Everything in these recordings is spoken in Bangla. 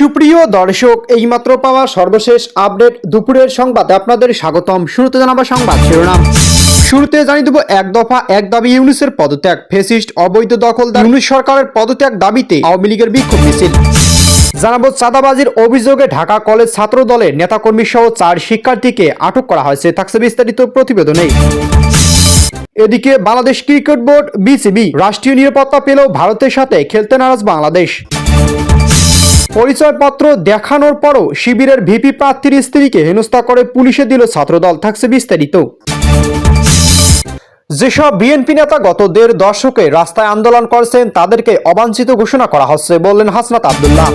সুপ্রিয় দর্শক, এইমাত্র পাওয়া সর্বশেষ আপডেট দুপুরের সংবাদে আপনাদের স্বাগতম। শুরুতে জানাব সংবাদ শিরোনাম। শুরুতে জানিয়ে দেবো, এক দফা এক দাবি ইউনিসের পদত্যাগ। ফেসিস্ট, অবৈধ দখলদার ইউনিস সরকারের পদত্যাগ দাবিতে আওয়ামী লীগের বিক্ষোভ মিছিল। জানাব, চাঁদাবাজির অভিযোগে ঢাকা কলেজ ছাত্র দলের নেতাকর্মী সহ চার শিক্ষার্থীকে আটক করা হয়েছে। থাকছে বিস্তারিত প্রতিবেদনে এদিকে বাংলাদেশ ক্রিকেট বোর্ড, বিসিবি, রাষ্ট্রীয় নিরাপত্তা পেলেও ভারতের সাথে খেলতে নারাজ বাংলাদেশ। পরিচয়পত্র দেখানোর পরও শিবিরের ভিপি প্রার্থীর স্ত্রীকে হেনস্থা করে পুলিশে দিল ছাত্রদল, থাকছে বিস্তারিত। যেসব বিএনপি নেতা গত দেড় দশকে রাস্তায় আন্দোলন করছেন, তাদেরকে অবাঞ্ছিত ঘোষণা করা হচ্ছে বললেন হাসনাত আবদুল্লাহ।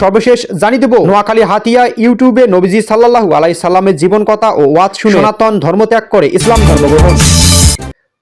সর্বশেষ জানিয়ে দেব, নোয়াখালী হাতিয়া ইউটিউবে নবীজি সাল্লাল্লাহু আলাই সাল্লামের জীবন কথা ও ওয়াজ সনাতন ধর্মত্যাগ করে ইসলাম ধর্ম গ্রহণ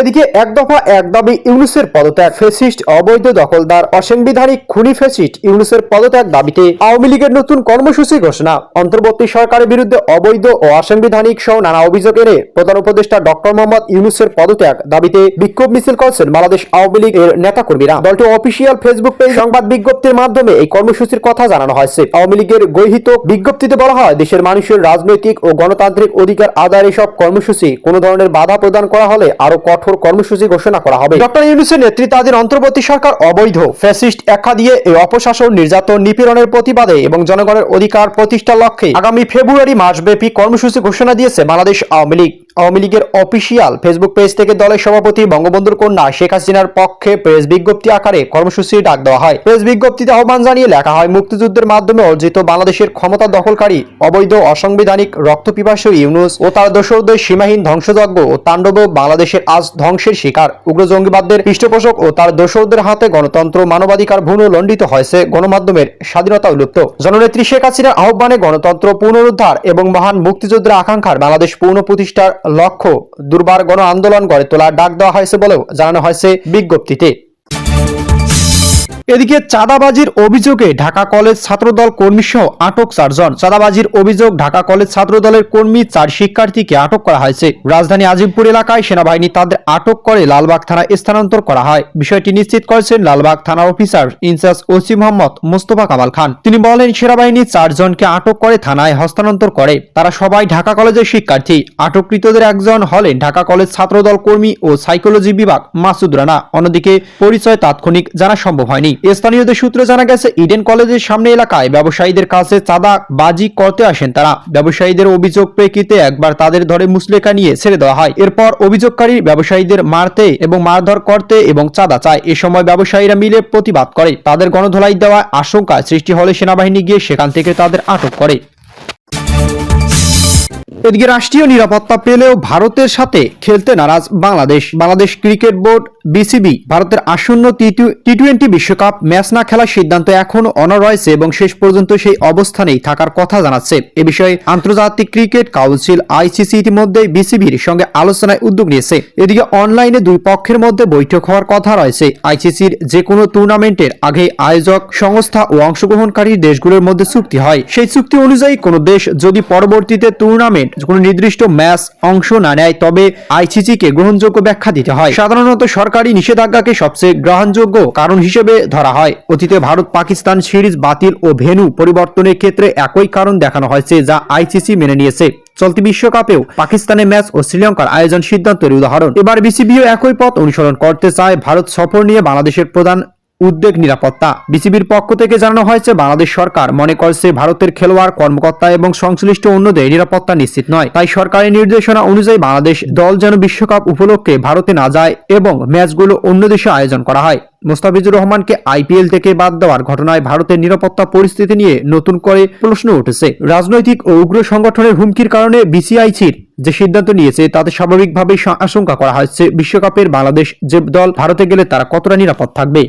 এদিকে এক দফা এক দাবি ইউনুসের পদত্যাগ। ফেসিস্ট, অবৈধ দখলদার, অসাংবিধানিক খুনি ফেসিস্ট ইউনুসের পদত্যাগ দাবিতে আওয়ামী লীগের নতুন কর্মসূচি ঘোষণা। অন্তর্বর্তী সরকারের বিরুদ্ধে অবৈধ ও অসাংবিধানিক সহ নানা অভিযোগ এনে প্রধান উপদেষ্টা ডক্টর মোহাম্মদ ইউনুসের পদত্যাগ দাবিতে বিক্ষোভ মিছিল করছেন বাংলাদেশ আওয়ামী লীগের নেতাকর্মীরা। দলটি অফিসিয়াল ফেসবুক পেজ সংবাদ বিজ্ঞপ্তির মাধ্যমে এই কর্মসূচির কথা জানানো হয়েছে। আওয়ামী লীগের গৃহীত বিজ্ঞপ্তিতে বলা হয়, দেশের মানুষের রাজনৈতিক ও গণতান্ত্রিক অধিকার আদায়ের এসব কর্মসূচি কোনো ধরনের বাধা প্রদান করা হলে আরও কঠোর কর্মসূচি ঘোষণা করা হবে। ডক্টর ইউনুসের নেতৃত্বাধীন অন্তর্বর্তী সরকার অবৈধ, ফ্যাসিস্ট একা দিয়ে এই অপশাসন নির্যাতন নিপীড়নের প্রতিবাদে এবং জনগণের অধিকার প্রতিষ্ঠার লক্ষ্যে আগামী ফেব্রুয়ারি মাসব্যাপী কর্মসূচি ঘোষণা দিয়েছে বাংলাদেশ আওয়ামী লীগ। আওয়ামী লীগের অফিসিয়াল ফেসবুক পেজ থেকে দলের সভাপতি বঙ্গবন্ধুর কন্যা শেখ হাসিনার পক্ষে প্রেস বিজ্ঞপ্তি আকারে কর্মসূচির ডাক দেওয়া হয়। প্রেস বিজ্ঞপ্তিতে আহ্বান জানিয়ে লেখা হয়, মুক্তিযুদ্ধের মাধ্যমে অর্জিত বাংলাদেশের ক্ষমতা দখলকারী, অবৈধ, অসাংবিধানিক রক্তপিপাসু ইউনুস ও তার দোসরদের সীমাহীন ধ্বংসযজ্ঞ ও তাণ্ডব বাংলাদেশের আজ ধ্বংসের শিকার। উগ্র জঙ্গিবাদদের পৃষ্ঠপোষক ও তার দোসরদের হাতে গণতন্ত্র, মানবাধিকার ভূণ লণ্ডিত হয়েছে গণমাধ্যমের স্বাধীনতা উলুপ্ত। জননেত্রী শেখ হাসিনার আহ্বানে গণতন্ত্র পুনরুদ্ধার এবং মহান মুক্তিযুদ্ধের আকাঙ্ক্ষার বাংলাদেশ পূর্ণ প্রতিষ্ঠার লক্ষ্য দুর্বার গণ আন্দোলন গড়ে তোলার ডাক দেওয়া হয়েছে বলেও জানানো হয়েছে বিজ্ঞপ্তিতে। এদিকে চাঁদাবাজির অভিযোগে ঢাকা কলেজ ছাত্রদল কর্মী সহ আটক চারজন। চাঁদাবাজির অভিযোগ ঢাকা কলেজ ছাত্রদলের কর্মী চার শিক্ষার্থীকে আটক করা হয়েছে। রাজধানী আজিমপুর এলাকায় সেনাবাহিনী তাদের আটক করে লালবাগ থানা স্থানান্তর করা হয়। বিষয়টি নিশ্চিত করেছেন লালবাগ থানা officer in charge OC Mohammad Mostafa Kamal Khan. তিনি বলেন, সেনাবাহিনী চারজনকে আটক করে থানায় হস্তান্তর করে। তারা সবাই ঢাকা কলেজের শিক্ষার্থী। আটককৃতদের একজন হলেন ঢাকা কলেজ ছাত্রদল কর্মী ও সাইকোলজি বিভাগ মাসুদ রানা। অন্যদিকে পরিচয় তাৎক্ষণিক জানা সম্ভব হয়নি। স্থানীয়দের সূত্রে জানা গেছে, ইডেন কলেজের সামনে এলাকায় ব্যবসায়ীদের কাছে চাঁদা বাজি করতে আসেন তারা। ব্যবসায়ীদের অভিযোগ প্রেক্ষিতে একবার তাদের ধরে মুসলেখা নিয়ে ছেড়ে দেওয়া হয়। এরপর অভিযোগকারী ব্যবসায়ীদের মারতে এবং মারধর করতে এবং চাঁদা চায়। এ সময় ব্যবসায়ীরা মিলে প্রতিবাদ করে। তাদের গণধোলাই দেওয়ার আশঙ্কা সৃষ্টি হলে সেনাবাহিনী গিয়ে সেখান থেকে তাদের আটক করে। এদিকে রাষ্ট্রীয় নিরাপত্তা পেলেও ভারতের সাথে খেলতে নারাজ Bangladesh. Bangladesh cricket board, BCB, ভারতের আসন্ন টি টোয়েন্টি বিশ্বকাপ ম্যাচ না খেলার সিদ্ধান্ত এখনও অনর রয়েছে এবং শেষ পর্যন্ত সেই অবস্থানেই থাকার কথা জানাচ্ছে। এ বিষয়ে আন্তর্জাতিক ক্রিকেট কাউন্সিল, আইসিসি ইতিমধ্যে বিসিবির সঙ্গে আলোচনায় উদ্যোগ নিয়েছে। এদিকে অনলাইনে দুই পক্ষের মধ্যে বৈঠক হওয়ার কথা রয়েছে। আইসিসির যে কোনো টুর্নামেন্টের আগে আয়োজক সংস্থা ও অংশগ্রহণকারী দেশগুলোর মধ্যে চুক্তি হয়। সেই চুক্তি অনুযায়ী কোনো দেশ যদি পরবর্তীতে টুর্নামেন্ট কোনো নির্দিষ্ট ম্যাচ অংশ না নেয়, তবে আইসিসিকে গ্রহণযোগ্য ব্যাখ্যা দিতে হয়। সাধারণত সরকারি নিষেধাজ্ঞাকে সবচেয়ে গ্রহণযোগ্য কারণ হিসেবে ধরা হয়। অতীতে ভারত পাকিস্তান সিরিজ বাতিল ও ভেনু পরিবর্তনের ক্ষেত্রে একই কারণ দেখানো হয়েছে, যা আইসিসি মেনে নিয়েছে। চলতি বিশ্বকাপেও পাকিস্তানের ম্যাচ ও শ্রীলঙ্কার আয়োজন সিদ্ধান্তের উদাহরণ। এবার বিসিবিও একই পথ অনুসরণ করতে চায়। ভারত সফর নিয়ে বাংলাদেশের প্রধান উদ্বেগ, নিরাপত্তা। বিসিবির পক্ষ থেকে জানানো হয়েছে, বাংলাদেশ সরকার মনে করছে ভারতের খেলোয়াড়, কর্মকর্তা এবং সংশ্লিষ্ট অন্যদের নিরাপত্তা নিশ্চিত নয়। তাই সরকারের নির্দেশনা অনুযায়ী বাংলাদেশ দল যেন বিশ্বকাপ উপলক্ষে ভারতে না যায় এবং ম্যাচগুলো অন্য দেশে আয়োজন করা হয়। মোস্তাফিজুর রহমানকে আইপিএল থেকে বাদ দেওয়ার ঘটনায় ভারতের নিরাপত্তা পরিস্থিতি নিয়ে নতুন করে প্রশ্ন উঠেছে। রাজনৈতিক ও উগ্র সংগঠনের হুমকির কারণে বিসিআইসির যে সিদ্ধান্ত নিয়েছে, তাতে স্বাভাবিকভাবেই আশঙ্কা করা হচ্ছে, বিশ্বকাপের বাংলাদেশ যে দল ভারতে গেলে তারা কতটা নিরাপদ থাকবে।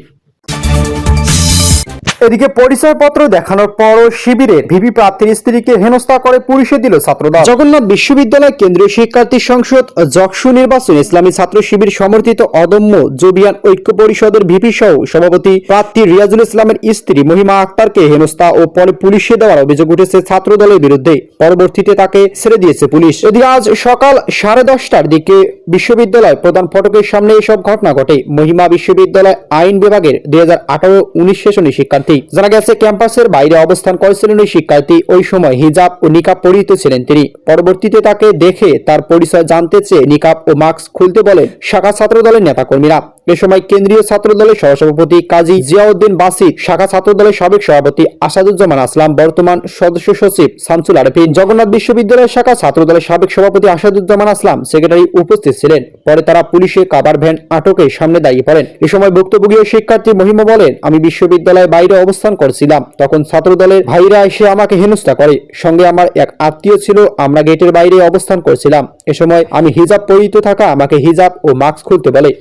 এদিকে পরিচয়পত্র দেখানোর পরও শিবিরের ভিপি প্রার্থীর স্ত্রীকে হেনস্থা করে পুলিশে দিল ছাত্রদল। জগন্নাথ বিশ্ববিদ্যালয় কেন্দ্রীয় শিক্ষার্থী সংসদ যকসু নির্বাচন ইসলামী ছাত্র শিবির সমর্থিত অদম্য জুবিয়ান ঐক্য পরিষদের ভিপি সহ সভাপতি প্রার্থী রিয়াজুল ইসলামের স্ত্রী মহিমা আক্তারকে হেনস্থা ও পরে পুলিশে দেওয়ার অভিযোগ উঠেছে ছাত্রদলের বিরুদ্ধে। পরবর্তীতে তাকে ছেড়ে দিয়েছে পুলিশ। এদিকে আজ সকাল সাড়ে দশটার দিকে বিশ্ববিদ্যালয় প্রধান ফটকের সামনে এসব ঘটনা ঘটে। মহিমা বিশ্ববিদ্যালয় আইন বিভাগের দুই হাজার আঠারো উনিশ সেশনের শিক্ষার্থী জানা গেছে, ক্যাম্পাসের বাইরে অবস্থান করেছিলেন ওই শিক্ষার্থী। ওই সময় হিজাব ও নিকাব পরিহিত ছিলেন তিনি। পরবর্তীতে তাকে দেখে তার পরিচয় জানতে চেয়ে নিকাব ও মাস্ক খুলতে বলে শাখা ছাত্র দলের নেতাকর্মীরা। এ সময় কেন্দ্রীয় ছাত্র দলের সহসভাপতি কাজী জিয়াউদ্দিন বাসিদ শাখা ছাত্র দলের সাবেক সভাপতি আসাদুজ্জামান আসলাম, বর্তমান সদস্য সচিব শামসুল আরেফিন, জগন্নাথ বিশ্ববিদ্যালয়ের শাখা ছাত্র দলের সাবেক সভাপতি আসাদুজ্জামান আসলাম সেক্রেটারি উপস্থিত ছিলেন। পরে তারা পুলিশে কাবার ভ্যান আটকে সামনে দাঁড়িয়ে পড়েন। এ সময় ভুক্তভোগী শিক্ষার্থী মহিমা বলেন, আমি বিশ্ববিদ্যালয়ের বাইরে অবস্থান করছিলাম, তখন ছাত্র দলের ভাইরা এসে আমাকে হেনস্থা করে। সঙ্গে আমার এক আত্মীয় ছিল, আমরা গেটের বাইরে অবস্থান করছিলাম। এ সময় আমি হিজাব পরিহিত থাকা আমাকে হিজাব ও মাস্ক খুলতে বলে।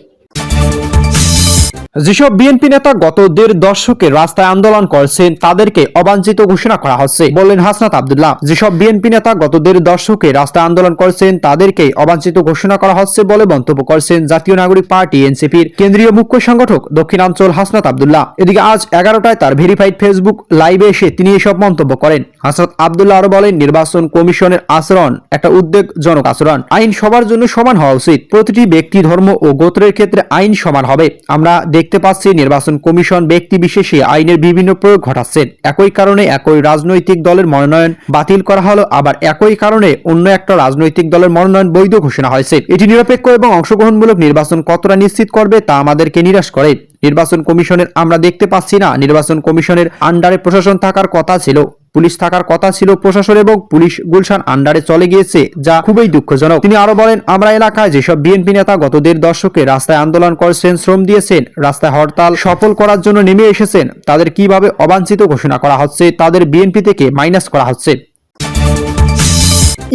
যেসব বিএনপি নেতা গত দেড় দশকে রাস্তায় আন্দোলন করছেন, তাদেরকে অবাঞ্ছিত ঘোষণা করা হচ্ছে। বললেন হাসনাত আবদুল্লাহ, যেসব বিএনপি নেতা গত দেড় দশকে রাস্তায় আন্দোলন করছেন, তাদেরকে অবাঞ্ছিত ঘোষণা করা হচ্ছে বলে মন্তব্য করছেন জাতীয় নাগরিক পার্টি এনসিপির কেন্দ্রীয় মুখ্য সংগঠক দক্ষিণাঞ্চল হাসনাত আবদুল্লাহ। এদিকে আজ এগারোটায় তার ভেরিফাইড ফেসবুক লাইভে এসে তিনি এসব মন্তব্য করেন। হাসনাত আবদুল্লাহ আরও বলেন, নির্বাচন কমিশনের আচরণ একটা উদ্বেগজনক আচরণ। আইন সবার জন্য সমান হওয়া উচিত। প্রতিটি ব্যক্তি, ধর্ম ও গোত্রের ক্ষেত্রে আইন সমান হবে। আমরা দেখতে পাচ্ছি নির্বাচন কমিশন ব্যক্তি বিশেষে আইনের বিভিন্ন প্রয়োগ ঘটাচ্ছেন। একই কারণে একই রাজনৈতিক দলের মনোনয়ন বাতিল করা হলো, আবার একই কারণে অন্য একটা রাজনৈতিক দলের মনোনয়ন বৈধ ঘোষণা হয়েছে। এটি নিরপেক্ষ এবং অংশগ্রহণমূলক নির্বাচন কতটা নিশ্চিত করবে তা আমাদেরকে নিরাশ করে। নির্বাচন কমিশনের আমরা দেখতে পাচ্ছি না, নির্বাচন কমিশনের আন্ডারে প্রশাসন থাকার কথা ছিল। পুলিশ থাকার কথা ছিল প্রশাসন এবং পুলিশ গুলশান আন্ডারে চলে গিয়েছে, যা খুবই দুঃখজনক। তিনি আরও বলেন, আমরা এলাকায় যেসব বিএনপি নেতা গত দেড় দশকে রাস্তায় আন্দোলন করেছেন, শ্রম দিয়েছেন, রাস্তায় হরতাল সফল করার জন্য নেমে এসেছেন, তাদের কীভাবে অবাঞ্ছিত ঘোষণা করা হচ্ছে, তাদের বিএনপি থেকে মাইনাস করা হচ্ছে।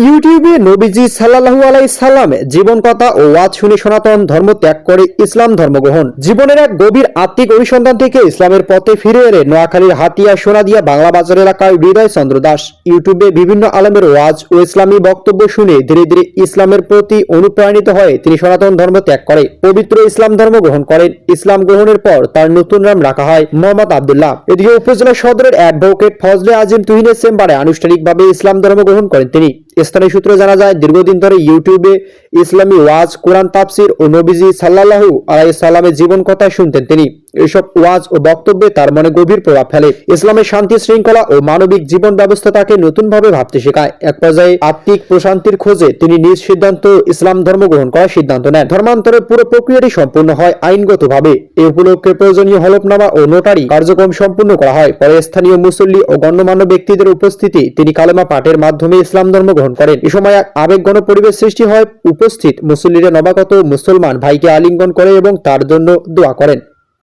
ইউটিউবে নবীজি সাল্লাহু আলাই সাল্লামে জীবন কথা ও ওয়াজ শুনে সনাতন ধর্ম ত্যাগ করে ইসলাম ধর্ম গ্রহণ। জীবনের এক গভীর আত্মিক অনুসন্ধান থেকে ইসলামের পথে ফিরে এলে নোয়াখালীর হাতিয়া সোনাদিয়া বাংলা বাজার এলাকায় হৃদয় চন্দ্র দাস ইউটিউবে বিভিন্ন আলমের ওয়াজ ও ইসলামী বক্তব্য শুনে ধীরে ধীরে ইসলামের প্রতি অনুপ্রাণিত হয়ে তিনি সনাতন ধর্ম ত্যাগ করে, পবিত্র ইসলাম ধর্ম গ্রহণ করেন। ইসলাম গ্রহণের পর তার নতুন নাম রাখা হয় মোহাম্মদ আবদুল্লাহ। এদিকে উপজেলা সদরের অ্যাডভোকেট ফজলে আজিম তুহিনের চেম্বারে আনুষ্ঠানিকভাবে ইসলাম ধর্ম গ্রহণ করেন তিনি। স্থানীয় সূত্রে জানা যায়, দীর্ঘদিন ধরে ইউটিউবে ইসলামী ওয়াজ, কোরআন, তাফসির ও নবীজি সাল্লাল্লাহু আলাই সাল্লামের জীবন কথা শুনতেন তিনি। এসব ওয়াজ ও বক্তব্যে তার মনে গভীর প্রভাব ফেলে। ইসলামের শান্তি, শৃঙ্খলা ও মানবিক জীবন ব্যবস্থা তাকে নতুনভাবে ভাবতে শেখায়। এক পর্যায়ে আত্মিক প্রশান্তির খোঁজে তিনি নিজ সিদ্ধান্ত ইসলাম ধর্ম গ্রহণ করার সিদ্ধান্ত নেন। ধর্মান্তরের পুরো প্রক্রিয়াটি সম্পূর্ণ হয় আইনগতভাবে। এ উপলক্ষে প্রয়োজনীয় হলফনামা ও নোটারি কার্যক্রম সম্পূর্ণ করা হয়। পরে স্থানীয় মুসল্লি ও গণ্যমান্য ব্যক্তিদের উপস্থিতি তিনি কালেমা পাঠের মাধ্যমে ইসলাম ধর্ম গ্রহণ করেন। এ সময় এক আবেগঘন পরিবেশ সৃষ্টি হয়। উপস্থিত মুসল্লিরা নবাগত মুসলমান ভাইকে আলিঙ্গন করে এবং তার জন্য দোয়া করেন।